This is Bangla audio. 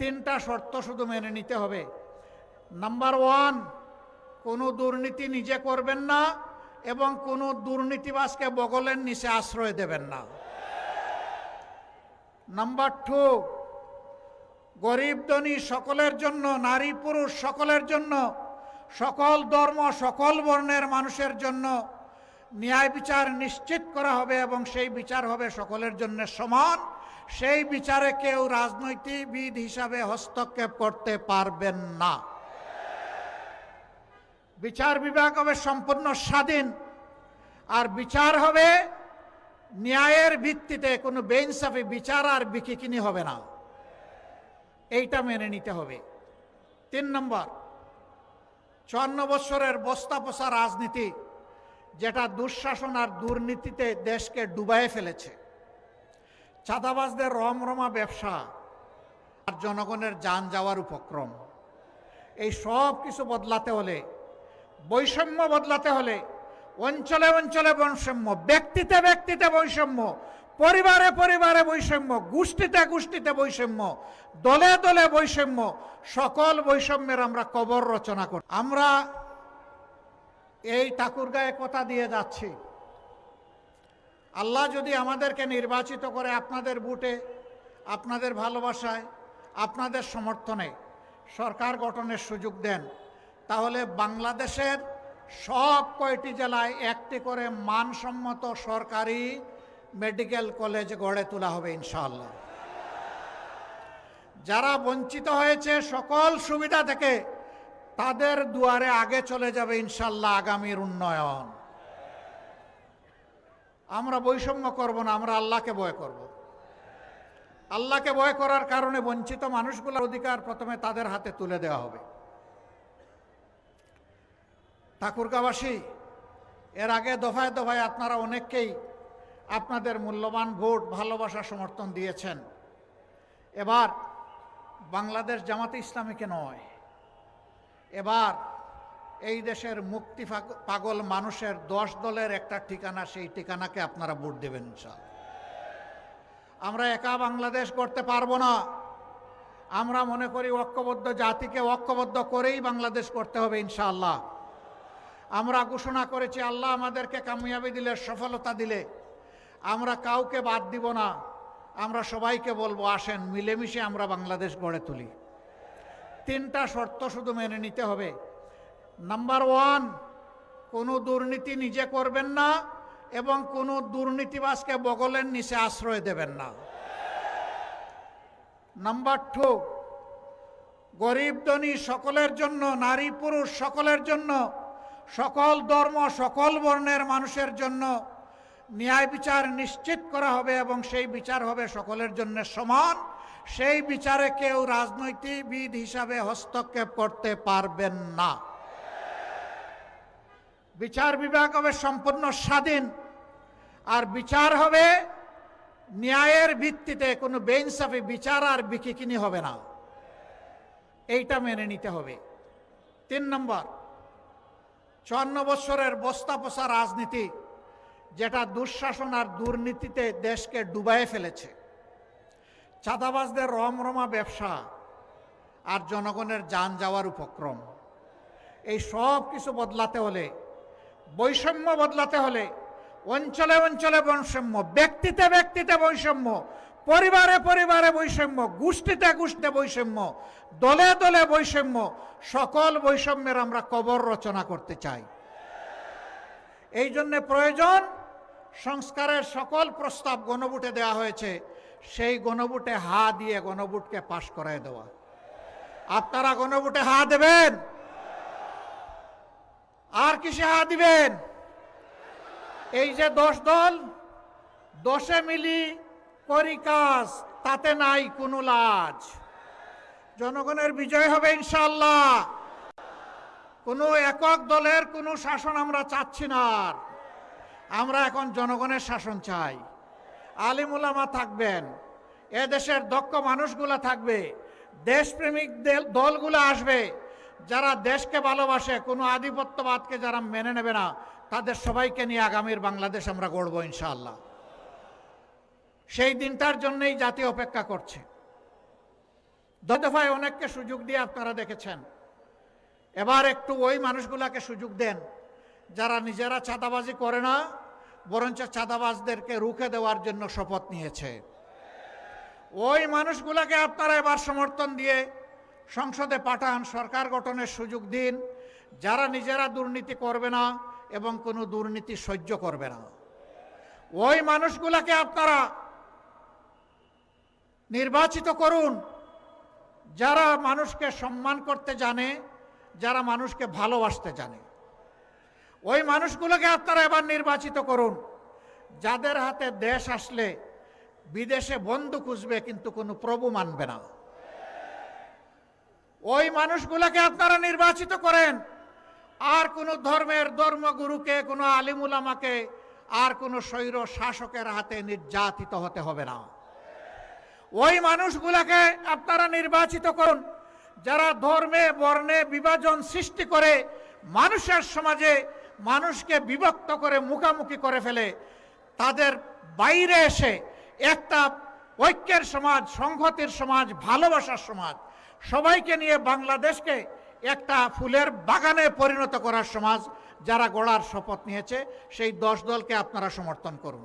তিনটা শর্ত শুধু মেনে নিতে হবে। নাম্বার ওয়ান কোনো দুর্নীতি নিজে করবেন না এবং কোনো দুর্নীতিবাজকে বগলের নিচে আশ্রয় দেবেন না। নাম্বার টু গরিব ধনী সকলের জন্য, নারী পুরুষ সকলের জন্য, সকল ধর্ম, সকল বর্ণের মানুষের জন্য ন্যায় বিচার নিশ্চিত করা হবে এবং সেই বিচার হবে সকলের জন্য সমান। সেই বিচারে কেউ রাজনৈতিকবিদ হিসাবে হস্তক্ষেপ করতে পারবেন না। বিচার বিভাগ হবে সম্পূর্ণ স্বাধীন। আর বিচার হবে ন্যায়ের ভিত্তিতে। কোনো বেইনসাফি বিচার আর বিকিকিনি হবে না। এইটা মেনে নিতে হবে। তিন নম্বর, চুয়ান্ন বছরের বস্তা পোষা রাজনীতি। যেটা দুঃশাসন আর দুর্নীতিতে দেশকে ডুবাইয়ে ফেলেছে। চাঁদাবাজদের রমরমা ব্যবসা আর জনগণের যান যাওয়ার উপক্রম। এই সব কিছু বদলাতে হলে, বৈষম্য বদলাতে হলে, অঞ্চলে অঞ্চলে বৈষম্য, ব্যক্তিতে ব্যক্তিতে বৈষম্য, পরিবারে পরিবারে বৈষম্য, গোষ্ঠীতে গোষ্ঠীতে বৈষম্য, দলে দলে বৈষম্য, সকল বৈষম্যের আমরা কবর রচনা করি আমরা এই ঠাকুরগায়ে কথা দিয়ে যাচ্ছি। আল্লাহ যদি আমাদেরকে নির্বাচিত করে আপনাদের বুটে, আপনাদের ভালোবাসায়, আপনাদের সমর্থনে সরকার গঠনের সুযোগ দেন, তাহলে বাংলাদেশের সব কয়টি জেলায় একটি করে মানসম্মত সরকারি মেডিকেল কলেজ গড়ে তোলা হবে ইনশাআল্লাহ। যারা বঞ্চিত হয়েছে সকল সুবিধা থেকে তাদের দুয়ারে আগে চলে যাবে ইনশাল্লাহ আগামীর উন্নয়ন। আমরা বৈষম্য করব না, আমরা আল্লাহকে ভয় করব। আল্লাহকে ভয় করার কারণে বঞ্চিত মানুষগুলোর অধিকার প্রথমে তাদের হাতে তুলে দেওয়া হবে। ঠাকুরগাবাসী এর আগে দফায় দফায় আপনারা অনেককেই আপনাদের মূল্যবান ভোট, ভালোবাসা, সমর্থন দিয়েছেন। এবার বাংলাদেশ জামাতে ইসলামীকে নয় এবার এই দেশের মুক্তি পাগল মানুষের দশ দলের একটা ঠিকানা, সেই ঠিকানাকে আপনারা ভোট দেবেন ইনশাল আমরা একা বাংলাদেশ করতে পারব না। আমরা মনে করি ঐক্যবদ্ধ জাতিকে ঐক্যবদ্ধ করেই বাংলাদেশ করতে হবে ইনশাআল্লাহ। আমরা ঘোষণা করেছি, আল্লাহ আমাদেরকে কামিয়াবি দিলে, সফলতা দিলে। আমরা কাউকে বাদ দিব না। আমরা সবাইকে বলব, আসেন, মিলেমিশে আমরা বাংলাদেশ গড়ে তুলি। তিনটা শর্ত শুধু মেনে নিতে হবে। নাম্বার ওয়ান কোনো দুর্নীতি নিজে করবেন না এবং কোনো দুর্নীতিবাজকে বগলের নিচে আশ্রয় দেবেন না। নাম্বার টু গরিব ধনী সকলের জন্য, নারী পুরুষ সকলের জন্য, সকল ধর্ম, সকল বর্ণের মানুষের জন্য ন্যায় বিচার নিশ্চিত করা হবে এবং সেই বিচার হবে সকলের জন্য সমান। সেই বিচারে কেউ রাজনৈতিকবিদ হিসাবে হস্তক্ষেপ করতে পারবেন না। বিচার বিভাগ হবে সম্পূর্ণ স্বাধীন। আর বিচার হবে ন্যায়ের ভিত্তিতে, কোনো বেইনসাফি বিচার আর বিকিকিনি হবে না। এইটা মেনে নিতে হবে। তিন নম্বর, চুয়ান্ন বছরের বস্তা পোষা রাজনীতি, যেটা দুঃশাসন আর দুর্নীতিতে দেশকে ডুবাইয়ে ফেলেছে। চাঁদাবাজদের রমরমা ব্যবসা আর জনগণের যান যাওয়ার উপক্রম। এই সব কিছু বদলাতে হলে, বৈষম্য বদলাতে হলে, অঞ্চলে অঞ্চলে বৈষম্য, ব্যক্তিতে ব্যক্তিতে বৈষম্য, পরিবারে পরিবারে বৈষম্য, গোষ্ঠীতে গোষ্ঠীতে বৈষম্য, দলে দলে বৈষম্য, সকল বৈষম্যের আমরা কবর রচনা করতে চাই। এই জন্যে প্রয়োজন সংস্কারের সকল প্রস্তাব গণভোটে দেওয়া হয়েছে। সেই গণভোটে হা দিয়ে গণভোটকে পাশ করায় দেওয়া। আপনারা গণভোটে হা দেবেন? আর কিসে হা দিবেন? এই যে দশ দল, দশে মিলি করি কাজ, তাতে নাই কোনো লাজ। জনগণের বিজয় হবে ইনশাল্লাহ কোনো একক দলের কোনো শাসন আমরা চাচ্ছি না। আমরা এখন জনগণের শাসন চাই। আলিমুলামা থাকবেন। এ দেশের দক্ষ মানুষগুলা থাকবে। দেশপ্রেমিক দেল- দলগুলো আসবে। যারা দেশকে ভালোবাসে, কোনো আধিপত্যবাদকে যারা মেনে নেবে না, তাদের সবাইকে নিয়ে আগামীর বাংলাদেশ আমরা গড়ব ইনশাআল্লাহ। সেই দিনটার জন্যই জাতি অপেক্ষা করছে। দফায় অনেককে সুযোগ দিয়ে আপনারা দেখেছেন। এবার একটু ওই মানুষগুলাকে সুযোগ দেন, যারা নিজেরা চাঁদাবাজি করে না বরঞ্চ চাঁদাবাজদেরকে রুখে দেওয়ার জন্য শপথ নিয়েছে। ওই মানুষগুলাকে আপনারা এবার সমর্থন দিয়ে সংসদে পাঠান, সরকার গঠনের সুযোগ দিন। যারা নিজেরা দুর্নীতি করবে না এবং কোনো দুর্নীতি সহ্য করবে না। ওই মানুষগুলাকে আপনারা নির্বাচিত করুন। যারা মানুষকে সম্মান করতে জানে, যারা মানুষকে ভালোবাসতে জানে। ওই মানুষগুলোকে আপনারা এবার নির্বাচিত করুন। যাদের হাতে দেশ আসলে, বিদেশে বন্ধু খুঁজবে কিন্তু কোনো প্রভু মানবে না। ওই মানুষগুলোকে আপনারা নির্বাচিত করেন। আর কোনো ধর্মের ধর্মগুরুকে, কোনো আলিমুলামাকে আর কোনো স্বৈর শাসকের হাতে নির্যাতিত হতে হবে না। ওই মানুষগুলোকে আপনারা নির্বাচিত করুন। যারা ধর্মে, বর্ণে বিভাজন সৃষ্টি করে মানুষের সমাজে মানুষকে বিভক্ত করে মুখামুখি করে ফেলে, তাদের বাইরে এসে একটা ঐক্যের সমাজ, সংহতির সমাজ, ভালোবাসার সমাজ, সবাইকে নিয়ে বাংলাদেশকে একটা ফুলের বাগানে পরিণত করার সমাজ যারা গড়ার শপথ নিয়েছে, সেই দশ দলকে আপনারা সমর্থন করুন।